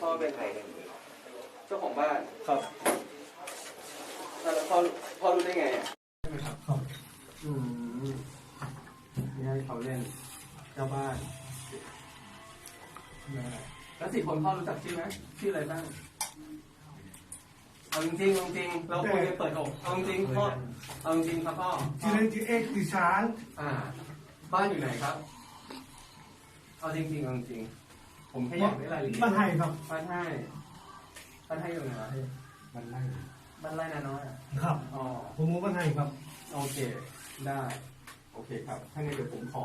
พ่อเป็นใครกันเจ้าของบ้านครับแล้วพ่อพ่อรู้ได้ไงอะอืมนี่ใเขาเล่นเจ้าบ้าน แล้วสี่คนพ่อรู้จักชื่อไหมชื่ออะไรบ้าง เอาจริงๆเอาจริงๆเราคุยกันเปิดอกเอาจริงๆพ่อเอาจริงๆครับพ่อชื่อเล่นชื่อเอกดิฉันอ่า บ้านอยู่ไหนครับ เอาจริงๆเอาจริงๆผมแค่อยากได้รายละเอียดบ้านไทยครับบ้านให้บ้านให้อยู่ไหนวะบ้านไทยบ้านไร่นาน้อยอะครับ อ๋อผมมูบ้านไทยครับ โอเค ได้ โอเคครับถ้างั้นเดี๋ยวผมขอ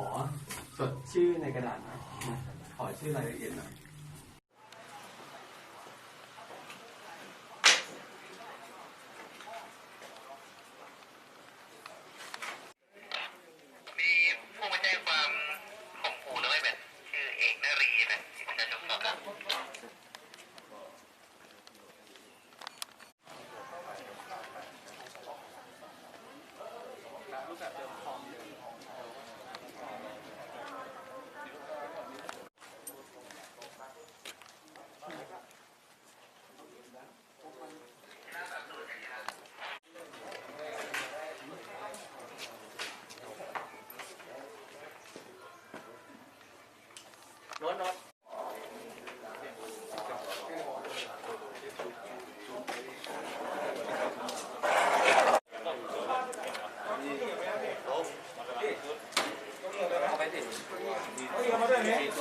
จดชื่อในกระดาษหน่อยนะขอชื่อรายละเอียดหน่อย แบบเดิม ข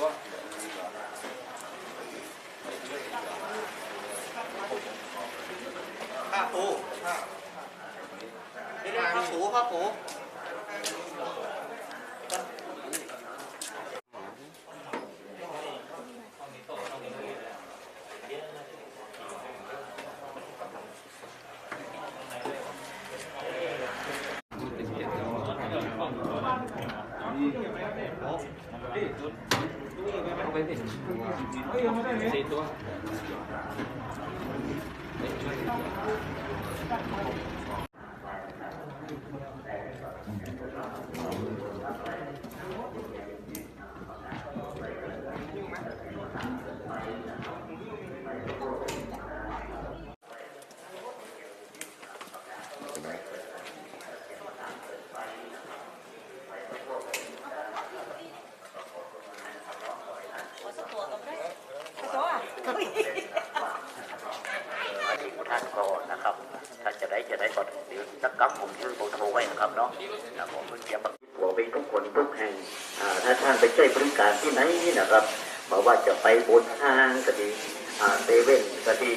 ้าปูนี่ข้าปูข้าปูเอาไป สิสี่ตัว มาที่ท่านก่อนนะครับ ถ้าจะได้จะได้ก่อนเดี๋ยวสั กับผมชื่อผมโทรไว้นะครับเนาะนะผมเพิ่งจะมาบอกไปทุกคนทุกแห่งถ้าท่านไปใช้บริการที่ไหนนี่นะครับบอกว่าจะไปบนห้างก็ดีเซเว่นก็ดี